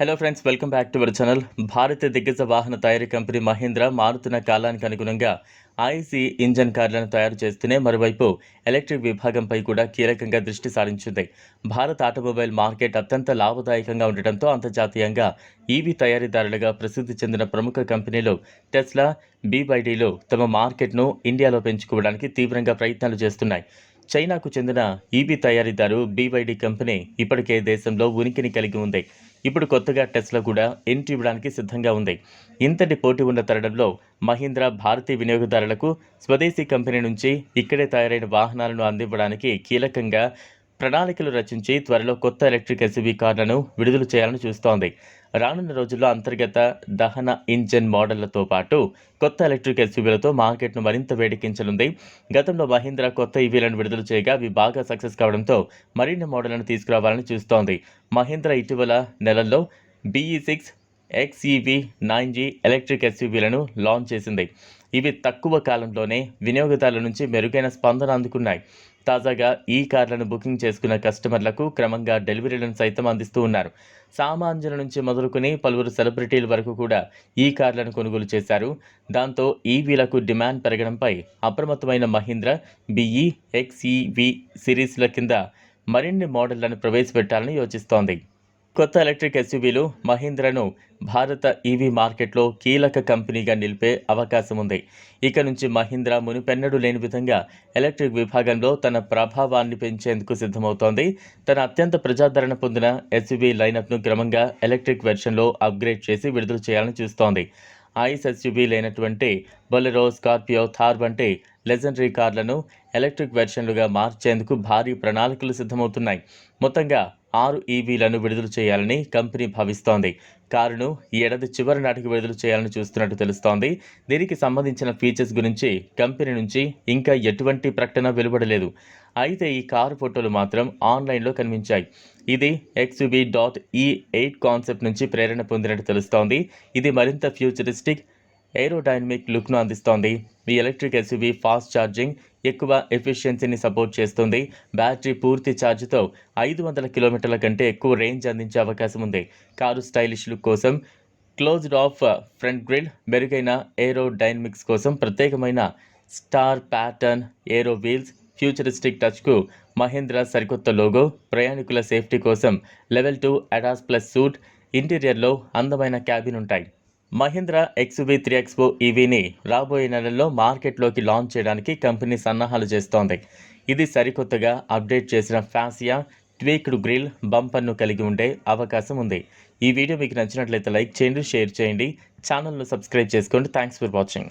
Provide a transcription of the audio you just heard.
Hello friends welcome back to our channel భారత దిగ్గజ వాహన తయారీ కంపెనీ మహీంద్రా మారుతున్న కాలానికి అనుగుణంగా ఐసీ ఇంజన్ కార్లను తయారు చేస్తూనే మరోవైపు ఎలక్ట్రిక్ విభాగంపై కూడా కీలకంగా దృష్టి సారించింది భారత్ ఆటోమొబైల్ మార్కెట్ అత్యంత లాభదాయకంగా ఉండటంతో అంతర్జాతీయంగా ఈవీ తయారీదారులుగా ప్రసిద్ధి చెందిన ప్రముఖ కంపెనీలు టెస్లా బీబైడీలు తమ మార్కెట్ను ఇండియాలో పెంచుకోవడానికి తీవ్రంగా ప్రయత్నాలు చేస్తున్నాయి చైనాకు చెందిన ఈబీ తయారీదారు బీవైడీ కంపెనీ ఇప్పటికే దేశంలో ఉనికిని కలిగి ఉంది. ఇప్పుడు కొత్తగా టెస్లా కూడా ఎంట్రీ ఇవ్వడానికి సిద్ధంగా ఉంది. ఇంతటి పోటీ ఉన్న తరుణంలో మహీంద్రా భారతీయ వినియోగదారులకు స్వదేశీ కంపెనీ నుంచి ఇక్కడే తయారైన వాహనాలను అందివ్వడానికి కీలకంగా ప్రణాళికలు రచించి త్వరలో కొత్త ఎలక్ట్రిక్ ఎస్యూవీ కార్లను విడుదల చేయాలని చూస్తోంది. రానున్న రోజుల్లో అంతర్గత దహన ఇంజన్ మోడళ్ళతో పాటు కొత్త ఎలక్ట్రిక్ ఎస్యూవీలతో మార్కెట్ను మరింత వేడెక్కించనుంది. గతంలో మహీంద్రా కొత్త ఈవీలను విడుదల చేయగా అవి బాగా సక్సెస్ కావడంతో మరిన్ని మోడళ్ళను తీసుకురావాలని చూస్తోంది. మహీంద్రా ఇటీవల నెలల్లో బీఈ సిక్స్ ఎక్స్ఈవి నైన్ జీ ఎలక్ట్రిక్ ఎస్యూవీలను లాంచ్ చేసింది. ఇవి తక్కువ కాలంలోనే వినియోగదారుల నుంచి మెరుగైన స్పందన అందుకున్నాయి. తాజాగా ఈ కార్లను బుకింగ్ చేసుకున్న కస్టమర్లకు క్రమంగా డెలివరీలను సైతం అందిస్తూ ఉన్నారు. సామాన్యుల నుంచి మొదలుకుని పలువురు సెలబ్రిటీల వరకు కూడా ఈ కార్లను కొనుగోలు చేశారు. దాంతో ఈవీలకు డిమాండ్ పెరగడంపై అప్రమత్తమైన మహీంద్ర బిఈ ఎక్స్ఈవి సిరీస్ల కింద మరిన్ని మోడళ్ళను ప్రవేశపెట్టాలని యోచిస్తోంది. కొత్త ఎలక్ట్రిక్ ఎస్యూవీలు మహీంద్రను భారత ఈవీ మార్కెట్లో కీలక కంపెనీగా నిలిపే అవకాశం ఉంది. ఇక నుంచి మహీంద్రా మునిపెన్నడూ లేని విధంగా ఎలక్ట్రిక్ విభాగంలో తన ప్రభావాన్ని పెంచేందుకు సిద్ధమవుతోంది. తన అత్యంత ప్రజాదరణ పొందిన ఎస్యూవీ లైనప్ను క్రమంగా ఎలక్ట్రిక్ వెర్షన్లో అప్గ్రేడ్ చేసి విడుదల చేయాలని చూస్తోంది. ఐస్ ఎస్యూవీ లేనటువంటి బొలెరో స్కార్పియో థార్ వంటి లెజెండరీ కార్లను ఎలక్ట్రిక్ వెర్షన్లుగా మార్చేందుకు భారీ ప్రణాళికలు సిద్ధమవుతున్నాయి. మొత్తంగా ఆరు ఈవీలను విడుదల చేయాలని కంపెనీ భావిస్తోంది. కారును ఈ ఏడాది చివరి నాటికి విడుదల చేయాలని చూస్తున్నట్టు తెలుస్తోంది. దీనికి సంబంధించిన ఫీచర్స్ గురించి కంపెనీ నుంచి ఇంకా ఎటువంటి ప్రకటన వెలువడలేదు. అయితే ఈ కారు ఫోటోలు మాత్రం ఆన్లైన్లో కనిపించాయి. ఇది XUV dot e eight concept నుంచి ప్రేరణ పొందినట్టు తెలుస్తోంది. ఇది మరింత ఫ్యూచరిస్టిక్ ఏరోడైనమిక్ లుక్ను అందిస్తోంది. ఈ ఎలక్ట్రిక్ ఎస్యూవీ ఫాస్ట్ ఛార్జింగ్ ఎక్కువ ఎఫిషియన్సీని సపోర్ట్ చేస్తుంది. బ్యాటరీ పూర్తి ఛార్జ్తో ఐదు వందల కిలోమీటర్ల కంటే ఎక్కువ రేంజ్ అందించే అవకాశం ఉంది. కారు స్టైలిష్ లుక్ కోసం క్లోజ్డ్ ఆఫ్ ఫ్రంట్ గ్రిల్ మెరుగైన ఏరో డైనమిక్స్ కోసం ప్రత్యేకమైన star pattern aero wheels futuristic టచ్కు Mahindra సరికొత్త లోగో ప్రయాణికుల సేఫ్టీ కోసం level two ADAS plus suite ఇంటీరియర్లో అందమైన క్యాబిన్ ఉంటాయి మహీంద్రా ఎక్స్వి త్రీ ఎక్స్పో ఈవీని రాబోయే నెలల్లో మార్కెట్లోకి లాంచ్ చేయడానికి కంపెనీ సన్నాహాలు చేస్తోంది. ఇది సరికొత్తగా అప్డేట్ చేసిన ఫ్యాసియా ట్వీక్డ్ గ్రిల్ బంపర్ను కలిగి ఉండే అవకాశం ఉంది. ఈ వీడియో మీకు నచ్చినట్లయితే లైక్ చేయండి షేర్ చేయండి ఛానల్ను సబ్స్క్రైబ్ చేసుకోండి. Thanks for watching.